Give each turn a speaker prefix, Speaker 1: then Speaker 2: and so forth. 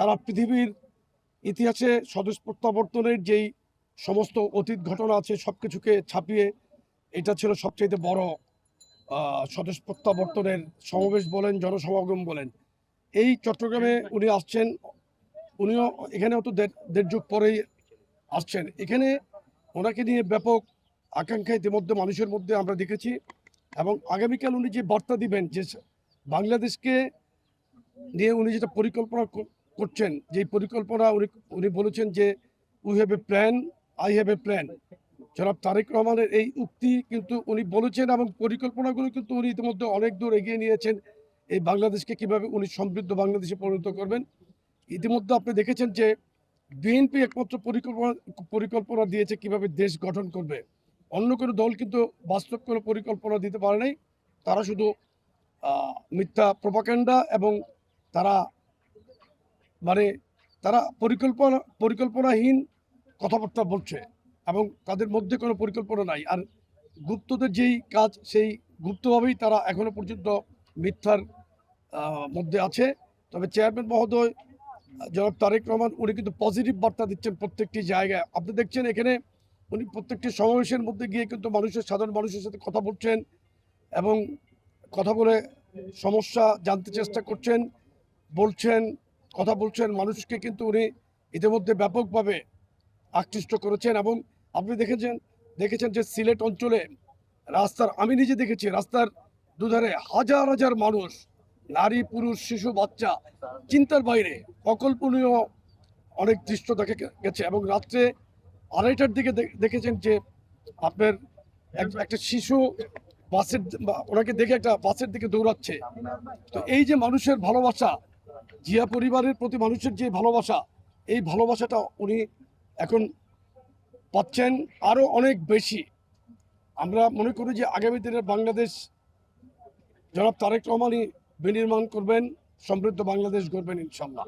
Speaker 1: সারা পৃথিবীর ইতিহাসে স্বদেশ প্রত্যাবর্তনের যেই সমস্ত অতীত ঘটনা আছে সব কিছুকে ছাপিয়ে এটা ছিল সবচেয়ে বড় স্বদেশ প্রত্যাবর্তনের সমাবেশ বলেন, জনসমাগম বলেন। এই চট্টগ্রামে উনি আসছেন, উনিও এখানেও তো দেড় যুগ পরেই আসছেন। এখানে ওনাকে নিয়ে ব্যাপক আকাঙ্ক্ষা ইতিমধ্যে মানুষের মধ্যে আমরা দেখেছি এবং আগামীকাল উনি যে বার্তা দিবেন যে বাংলাদেশকে নিয়ে উনি যেটা পরিকল্পনা করছেন যে পরিকল্পনা উনি উনি বলেছেন যে we have a plan I have a plan জনাব তারেক রহমানের এই উক্তি কিন্তু উনি বলেছেন এবং পরিকল্পনাগুলো কিন্তু উনি ইতিমধ্যে অনেক দূর এগিয়ে নিয়েছেন। এই বাংলাদেশকে কীভাবে উনি সমৃদ্ধ বাংলাদেশে পরিণত করবেন? ইতিমধ্যে আপনি দেখেছেন যে, বিএনপি একমাত্র পরিকল্পনা পরিকল্পনা দিয়েছে কীভাবে দেশ গঠন করবে। অন্য কোনো দল কিন্তু বাস্তব কোনো পরিকল্পনা দিতে পারে নাই। তারা শুধু মিথ্যা প্রপাকাণ্ডা এবং তারা মানে তারা পরিকল্পনা, পরিকল্পনাহীন কথাবার্তা বলছে এবং তাদের মধ্যে কোনো পরিকল্পনা নাই। আর গুপ্তদের যেই কাজ, সেই গুপ্তভাবেই তারা এখনও পর্যন্ত মিথ্যার মধ্যে আছে। তবে চেয়ারম্যান মহোদয়, জনাব তারেক রহমান, উনি কিন্তু পজিটিভ বার্তা দিচ্ছেন প্রত্যেকটি জায়গায়। আপনি দেখছেন এখানে উনি প্রত্যেকটি সমাবেশের মধ্যে গিয়ে কিন্তু মানুষের, সাধারণ মানুষের সাথে কথা বলছেন এবং কথা বলে সমস্যা জানতে চেষ্টা করছেন, বলছেন। কথা বলছেন, মানুষকে কিন্তু উনি ইতিমধ্যে ব্যাপকভাবে আকৃষ্ট করেছেন এবং আপনি দেখেছেন দেখেছেন যে সিলেট অঞ্চলে রাস্তার, আমি নিজে দেখেছি, রাস্তার দুধারে হাজার হাজার মানুষ, নারী, পুরুষ, শিশু, বাচ্চা, চিন্তার বাইরে, অকল্পনীয় অনেক দৃশ্য দেখে গেছে এবং রাত্রে আড়াইটার দিকে দেখেছেন যে আপনার এক- একটা শিশু বাসের ওনাকে দেখে একটা বাসের দিকে দৌড়াচ্ছে। তো এই যে মানুষের ভালোবাসা জিয়া পরিবারের প্রতি মানুষের যে ভালোবাসা, এই ভালোবাসাটা উনি এখন পাচ্ছেন আরও অনেক বেশি। আমরা মনে করি যে আগামী দিনের বাংলাদেশ, জনাব তারেক রহমানই বিনির্মাণ করবেন, সমৃদ্ধ বাংলাদেশ গড়বেন ইনশাল্লাহ।